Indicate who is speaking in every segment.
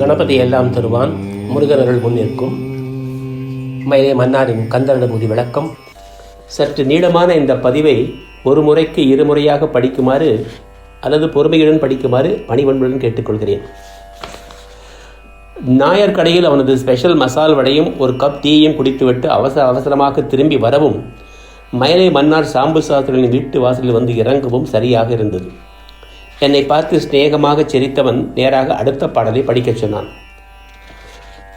Speaker 1: கணபதி எல்லாம் தருவான். முருகனர்கள் முன்னிற்கும் மயிலே மன்னாரின் கந்தரனுபூதி விளக்கம். சற்று நீளமான இந்த பதிவை ஒரு முறைக்கு இருமுறையாக படிக்குமாறு அல்லது பொறுமையுடன் படிக்குமாறு பணிவன்புடன் கேட்டுக்கொள்கிறேன். நாயர் கடையில் அவனது ஸ்பெஷல் மசால் வடையும் ஒரு கப் டீயும் குடித்துவிட்டு அவசர அவசரமாக திரும்பி வரவும் மயிலை மன்னார் சாம்பு சாஸ்திரிகளின் வீட்டு வாசலில் வந்து இறங்கவும் சரியாக இருந்தது. என்னை பார்த்து சிநேகமாக சிரித்தவன் நேராக அடுத்த பாடலை படிக்கச் சொன்னான்.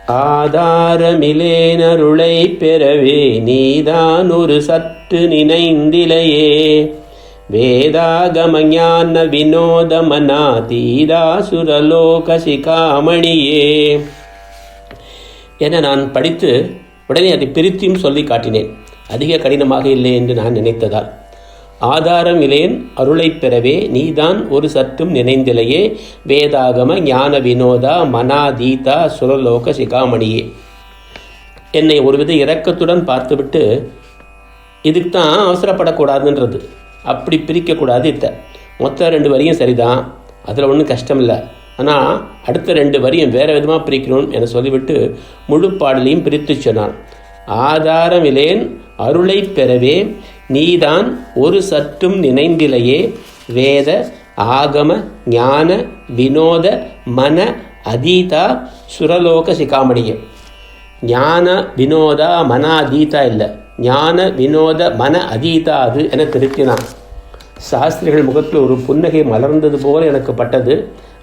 Speaker 1: ஆதாரமிலேனருளை பெறவே நீதான் ஒரு சற்று நினைந்திலையே. வேதாகம ஞான வினோதமனா தீதாசுரலோக சிகாமணியே என நான் படித்து உடனே அதை பிரித்தியும் சொல்லி காட்டினேன். அதிக கடினமாக இல்லை என்று நான் நினைத்ததால். ஆதாரம் இலேன் அருளைப் பெறவே நீதான் ஒரு சற்றும் நினைந்திலையே. வேதாகம ஞான வினோதா மனாதீதா சுரலோக சிகாமணியே. என்னை ஒருவித இரக்கத்துடன் பார்த்துவிட்டு இதுக்கு தான் அவசரப்படக்கூடாதுன்றது. அப்படி பிரிக்கக்கூடாது இத்த. மொத்தம் ரெண்டு வரியும் சரிதான். அதில் ஒன்றும் கஷ்டம் இல்லை ஆனால் அடுத்த ரெண்டு வரியும் வேறு விதமாக பிரிக்கணும் என சொல்லிவிட்டு முழு பாடலையும் பிரித்து சொன்னான். ஆதாரமிலேன் அருளை பெறவே நீதான் ஒரு சற்றும் நினைந்திலையே வேத ஆகம ஞான வினோத மன அதீதா சுரலோக சிகாமணியம் ஞான வினோதா மன அதீதா இல்லை. ஞான வினோத மன அதீதா அது என திருத்தினான். சாஸ்திரிகள் முகத்தில் ஒரு புன்னகை மலர்ந்தது போல எனக்கு பட்டது.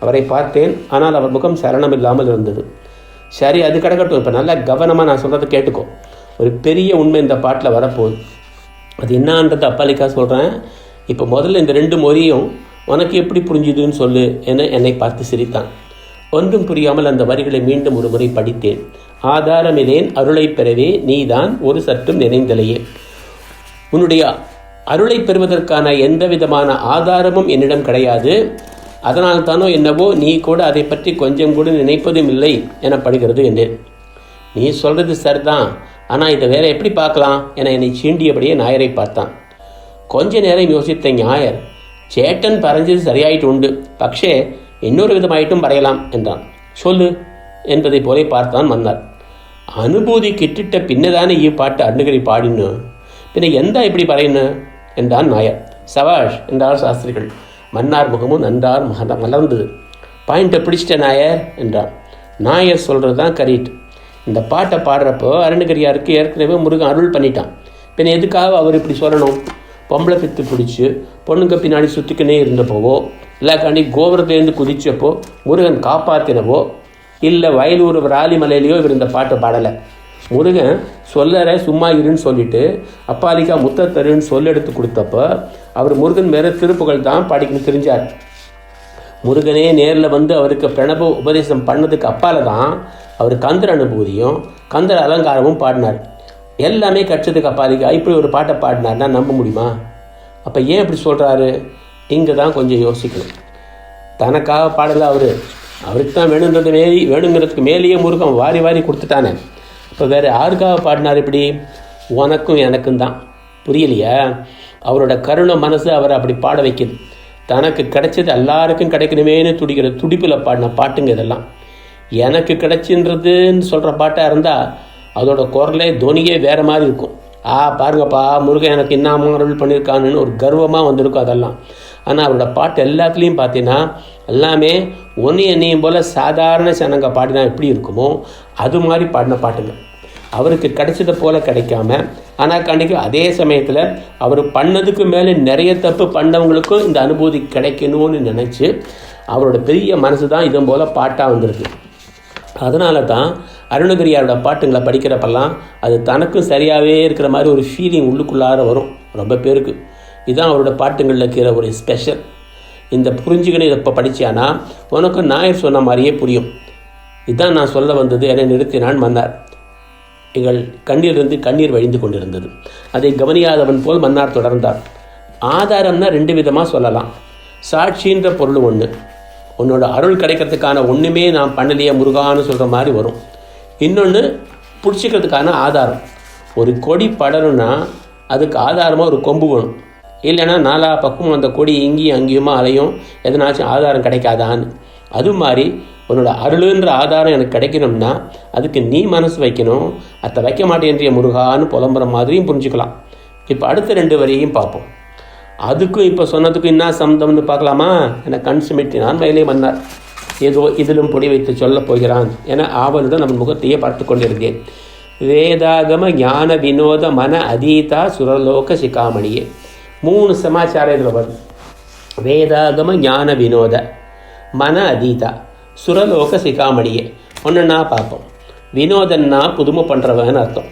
Speaker 1: அவரை பார்த்தேன் ஆனால் அவர் முகம் சரணம் இல்லாமல் இருந்தது. சரி அது கிடக்கட்டும். இப்போ நல்லா கவனமாக நான் சொல்கிறத கேட்டுக்கோ. ஒரு பெரிய உண்மை இந்த பாட்டில் வரப்போகுது. அது என்னான்றது அப்பாலிக்கா சொல்கிறேன் இப்போ முதல்ல இந்த ரெண்டு மொழியும் உனக்கு எப்படி புரிஞ்சுதுன்னு சொல்லு என என்னை பார்த்து சிரித்தான். ஒன்றும் புரியாமல் அந்த வரிகளை மீண்டும் ஒரு முறை படித்தேன். ஆதாரமிலேன் அருளை பெறவே நீதான் ஒரு சற்றும் நினைந்தலையே. உன்னுடைய அருளை பெறுவதற்கான எந்த விதமான ஆதாரமும் என்னிடம் கிடையாது. அதனால் தானோ என்னவோ நீ கூட அதை பற்றி கொஞ்சம் கூட நினைப்பதும் இல்லை எனப்படுகிறது என்றேன். நீ சொல்கிறது சரிதான். ஆனால் இதை வேற எப்படி பார்க்கலாம் என என்னை சீண்டியபடியே நாயரை பார்த்தான். கொஞ்ச நேரம் யோசித்த ஞாயர் சேட்டன் பறஞ்சது சரியாயிட்டு உண்டு பக்ஷே இன்னொரு விதமாயிட்டும் பறையலாம் என்றான். சொல்லு என்பதை போலே பார்த்தான் மன்னார். அனுபூதி கிட்டிட்ட பின்னதானே ஈ பாட்டு அருணகிரி பாடினு பின்ன எந்த இப்படி பறையினு என்றான் நாயர். சவாஷ் என்றார் சாஸ்திரிகள். மன்னார் முகமும் நன்றார் மலர்ந்தது. பாயிண்ட்டை பிடிச்சிட்ட நாயர் என்றான். நாயர் சொல்கிறது தான் கரீட். இந்த பாட்டை பாடுறப்போ அருணகிரியாருக்கு ஏற்கனவே முருகன் அருள் பண்ணிட்டான். பின் எதுக்காக அவர் இப்படி சொல்லணும்? பொம்பளை பித்து பிடிச்சி பொண்ணுங்க பின்னாடி சுற்றிக்கினே இருந்தப்போவோ இல்லாக்காண்டி கோபுரத்துலேருந்து குதிச்சப்போ முருகன் காப்பாற்றினவோ இல்லை வயலூர் ராலிமலையிலையோ இவர் இந்த பாட்டை பாடலை. முருகன் சொல்லற சும்மா இருன்னு சொல்லிட்டு அப்பாலிக்கா முத்தத்தருன்னு சொல்லெடுத்து கொடுத்தப்ப அவர் முருகன் மேலே திருப்புகள் தான் பாடிக்கணும் தெரிஞ்சார். முருகனே நேரில் வந்து அவருக்கு பிரணவ உபதேசம் பண்ணதுக்கு அப்பால தான் அவர் கந்தர் அனுபூதியும் கந்தர் அலங்காரமும் பாடினார். எல்லாமே கட்சத்துக்கு அப்பாதிக்கா இப்படி ஒரு பாட்டை பாடினார்னா நம்ப முடியுமா? அப்போ ஏன் இப்படி சொல்கிறாரு இங்கே தான் கொஞ்சம் யோசிக்கணும். தனக்காக பாடலை அவர். அவருக்கு தான் வேணுன்றது மேலி வேணுங்கிறதுக்கு மேலேயே முருகன் வாரி வாரி கொடுத்துட்டானே. இப்போ வேறு யாருக்காக பாடினார் இப்படி? உனக்கும் எனக்கும் தான் புரியலையா? அவரோட கருணை மனசு அவரை அப்படி பாட வைக்குது. தனக்கு கிடைச்சது எல்லாருக்கும் கிடைக்கணுமேனு துடிக்கிற துடிப்பில் பாடின பாட்டுங்க இதெல்லாம். எனக்கு கிடைச்சின்றதுன்னு சொல்கிற பாட்டாக இருந்தால் அதோட குரலே துவனியே வேறு மாதிரி இருக்கும். ஆ பாருங்கப்பா முருகன் எனக்கு இன்னாம அருள் பண்ணியிருக்கானுன்னு ஒரு கர்வமாக வந்திருக்கும் அதெல்லாம். ஆனால் அவரோட பாட்டு எல்லாத்துலேயும் பார்த்தீங்கன்னா எல்லாமே ஒன்று என்னையும் போல் சாதாரண சனங்க பாடினா எப்படி இருக்குமோ அது மாதிரி பாடின பாட்டுங்க. அவருக்கு கிடைச்சதை போல் கிடைக்காம ஆனால் கண்டிக்கு அதே சமயத்தில் அவர் பண்ணதுக்கு மேலே நிறைய தப்பு பண்ணவங்களுக்கும் இந்த அனுபூதி கிடைக்கணும்னு நினச்சி அவரோட பெரிய மனசு தான் இதன் போல் பாட்டாக வந்திருக்கு. அதனால தான் அருணகிரியாரோட பாட்டுங்களை படிக்கிறப்பெல்லாம் அது தனக்கும் சரியாகவே இருக்கிற மாதிரி ஒரு ஃபீலிங் உள்ளுக்குள்ளார வரும் ரொம்ப பேருக்கு. இதுதான் அவரோட பாட்டுங்களில் இருக்கிற ஒரு ஸ்பெஷல் இந்த புரிஞ்சுக்கணும் இதை இப்போ படித்தானா உனக்கும் நாயர் சொன்ன மாதிரியே புரியும். இதுதான் நான் சொல்ல வந்தது என நிறுத்தினான் மன்னார். எங்கள் கண்ணிலிருந்து கண்ணீர் வழிந்து கொண்டிருந்தது. அதை கவனியாதவன் போல் மன்னார் தொடர்ந்தார். ஆதாரம்னா ரெண்டு விதமாக சொல்லலாம். சாட்சின்ற பொருள் ஒன்று உன்னோட அருள் கிடைக்கிறதுக்கான ஒன்றுமே நான் பண்ணலையே முருகான்னு சொல்கிற மாதிரி வரும். இன்னொன்று பிடிச்சிக்கிறதுக்கான ஆதாரம். ஒரு கொடி படணும்னா அதுக்கு ஆதாரமாக ஒரு கொம்பு வேணும். இல்லைன்னா நாலா பக்கமும் அந்த கொடி இங்கேயும் அங்கேயுமா அலையும். எதனாச்சும் ஆதாரம் கிடைக்காதான்னு. அது மாதிரி உன்னோட அருளுன்ற ஆதாரம் எனக்கு கிடைக்கணும்னா அதுக்கு நீ மனசு வைக்கணும். அதை வைக்க மாட்டேன்றிய முருகான்னு புலம்புற மாதிரியும் புரிஞ்சுக்கலாம். இப்போ அடுத்த ரெண்டு வரியையும் பார்ப்போம். அதுக்கும் இப்போ சொன்னதுக்கும் என்ன சம்மந்தம்னு பார்க்கலாமா? என கண் சிமிட்டினான் வயலே வந்தார் ஏதோ இதிலும் பொடி வைத்து சொல்லப் போகிறான் என ஆவலுடன் நம்ம முகத்தையே பார்த்து கொண்டிருந்தேன். வேதாகம ஞான வினோத மன அதீதா சுரலோக சிகாமணியே. மூணு சமாச்சாரம் இதில் வருது. வேதாகம ஞான வினோத மன அதீதா. சுரலோக சிகாமணியே ஒன்றுன்னா பார்ப்போம். வினோதன்னா புதுமை பண்ணுறவன் அர்த்தம்.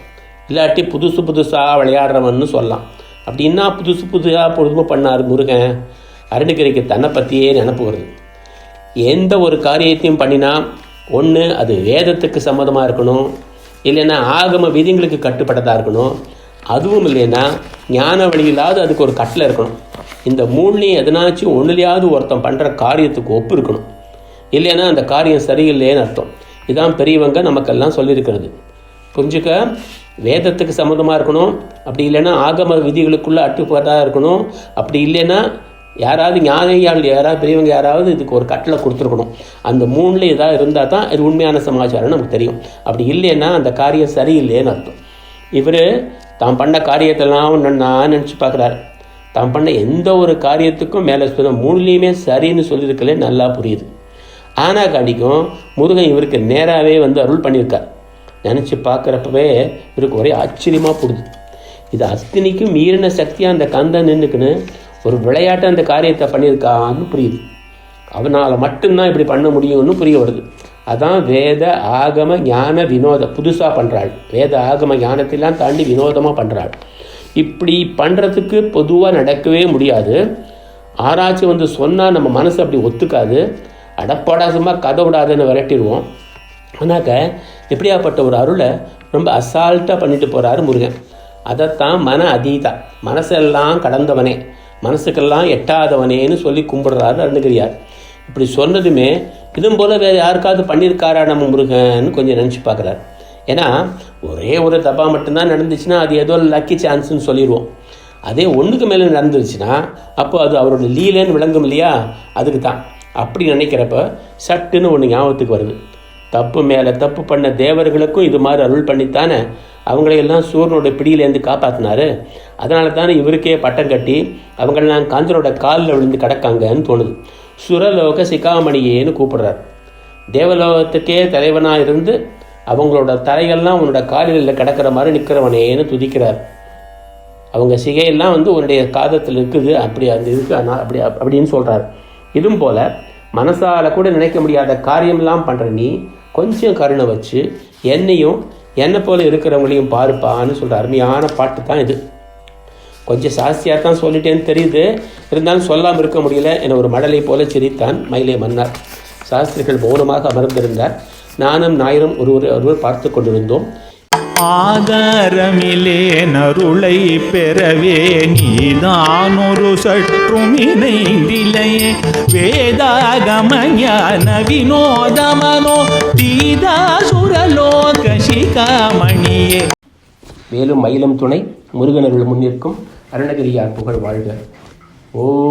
Speaker 1: இல்லாட்டி புதுசு புதுசாக விளையாடுறவன்னு சொல்லலாம். அப்படின்னா புதுசு புதுசாக புதுமை பண்ணார் முருகன்? அருணகிரிக்கு தன்னை பற்றியே நினப்பு வருது. எந்த ஒரு காரியத்தையும் பண்ணினா ஒன்று அது வேதத்துக்கு சம்மதமாக இருக்கணும். இல்லைன்னா ஆகம விதிங்களுக்கு கட்டுப்பட்டதாக இருக்கணும். அதுவும் இல்லைன்னா ஞான வழியில்லாது அதுக்கு ஒரு கட்டில் இருக்கணும். இந்த மூணுலேயும் எதனாச்சும் ஒன்றுலையாவது ஒருத்தன் பண்ணுற காரியத்துக்கு ஒப்பு இருக்கணும். இல்லைன்னா அந்த காரியம் சரியில்லைன்னு அர்த்தம். இதான் பெரியவங்க நமக்கெல்லாம் சொல்லியிருக்கிறது. புரிஞ்சுக்க? வேதத்துக்கு சம்மந்தமாக இருக்கணும். அப்படி இல்லைன்னா ஆகம விதிகளுக்குள்ளே அட்டுப்பாட்டாக இருக்கணும். அப்படி இல்லைன்னா யாராவது ஞானியால் யாராவது பெரியவங்க யாராவது இதுக்கு ஒரு கட்டளை கொடுத்துருக்கணும். அந்த மூணில் ஏதாவது இருந்தால் தான் இது உண்மையான சமாச்சாரம் நமக்கு தெரியும். அப்படி இல்லைன்னா அந்த காரியம் சரியில்லைன்னு அர்த்தம். இவர் தான் பண்ண காரியத்தெல்லாம் நான் நினச்சி பார்க்குறாரு. தான் பண்ண எந்த ஒரு காரியத்துக்கும் மேலே சொன்ன மூணுலேயுமே சரின்னு சொல்லியிருக்கலே நல்லா புரியுது. ஆனால் காட்டிக்கும் முருகன் இவருக்கு நேராகவே வந்து அருள் பண்ணியிருக்கார். நினச்சி பார்க்குறப்பவே இவருக்கு ஒரே ஆச்சரியமாக போடுது இது அஸ்தினிக்கும் மீறின சக்தியாக அந்த கந்தன் நின்றுக்குன்னு ஒரு விளையாட்டை அந்த காரியத்தை பண்ணியிருக்கான்னு புரியுது. அவனால் மட்டும்தான் இப்படி பண்ண முடியும்னு புரிய வருது. அதான் வேத ஆகம ஞான வினோத புதுசாக பண்ணுறாள் வேத ஆகம ஞானத்தெல்லாம் தாண்டி வினோதமாக பண்ணுறாள் இப்படி பண்ணுறதுக்கு பொதுவாக நடக்கவே முடியாது. ஆராய்ச்சி வந்து சொன்னால் நம்ம மனசு அப்படி ஒத்துக்காது. அடப்போடா சும்மா கதை விடாதுன்னு விரட்டிடுவோம். ஆனாக்க எப்படியாப்பட்ட ஒரு அருளை ரொம்ப அசால்ட்டாக பண்ணிட்டு போகிறாரு முருகன். அதைத்தான் மன அதீதா. மனசெல்லாம் கடந்தவனே. மனசுக்கெல்லாம் எட்டாதவனேன்னு சொல்லி கும்பிடுறாரு அருணகிரியார். இப்படி சொன்னதுமே இதுவும் போல் வேறு யாருக்காவது பண்ணியிருக்காரா நம்ம முருகன்னு கொஞ்சம் நினச்சி பார்க்குறாரு. ஏன்னா ஒரே ஒரு தப்பா மட்டும்தான் நடந்துச்சுன்னா அது ஏதோ லக்கி சான்ஸ்னு சொல்லிடுவோம் அதே ஒன்றுக்கு மேலே நடந்துருச்சுன்னா அப்போ அது அவரோட லீலைன்னு விளங்கும் இல்லையா? அதுக்கு தான் அப்படி நினைக்கிறப்ப சட்டுன்னு ஒன்று ஞாபகத்துக்கு வருது. தப்பு மேலே தப்பு பண்ண தேவர்களுக்கும் இது மாதிரி அருள் பண்ணித்தானே? அவங்களையெல்லாம் சூரியனோட பிடியிலேருந்து காப்பாற்றினாரு அதனால தானே இவருக்கே பட்டம் கட்டி அவங்களெல்லாம் காஞ்சனோட காலில் விழுந்து கிடக்காங்கன்னு தோணுது. சுரலோக சிகாமணியேன்னு கூப்பிடுறார். தேவலோகத்துக்கே தலைவனாக இருந்து அவங்களோட தலைகள்லாம் உன்னோட காலில் கிடக்கிற மாதிரி நிற்கிறவனேன்னு துதிக்கிறார். அவங்க சிகையெல்லாம் வந்து உன்னுடைய காதத்தில் இருக்குது. அப்படி அந்த இருக்கு? அப்படி அப்படின்னு சொல்கிறார் இதுவும் போல் மனசால் கூட நினைக்க முடியாத காரியமெல்லாம் பண்ணுற நீ கொஞ்சம் கருணை வச்சு என்னையும் என்னை போல இருக்கிறவங்களையும் பாருப்பான்னு சொல்கிற அருமையான பாட்டு தான் இது. கொஞ்சம் சாஸ்தியாக தான் சொல்லிட்டேன்னு தெரியுது. இருந்தாலும் சொல்லாமல் இருக்க முடியல என ஒரு மடலை போல சிரித்தான் மயிலை மன்னார். சாஸ்திரிகள் மௌனமாக அமர்ந்திருந்தார். நானும் நாயரும் ஒருவர் ஒருவர் பார்த்து கொண்டிருந்தோம்.
Speaker 2: ஆதாரமிலே நருளை பெறவே நீதான் ஒரு சற்றும் இணைந்திலையே. வேதாகம வினோதமனோ தீதாசுரலோக சிகாமணியே.
Speaker 1: மேலும் மயிலம் துணை முருகனருள் முன்னிற்கும் அருணகிரியார் புகழ் வாழ்க. ஓ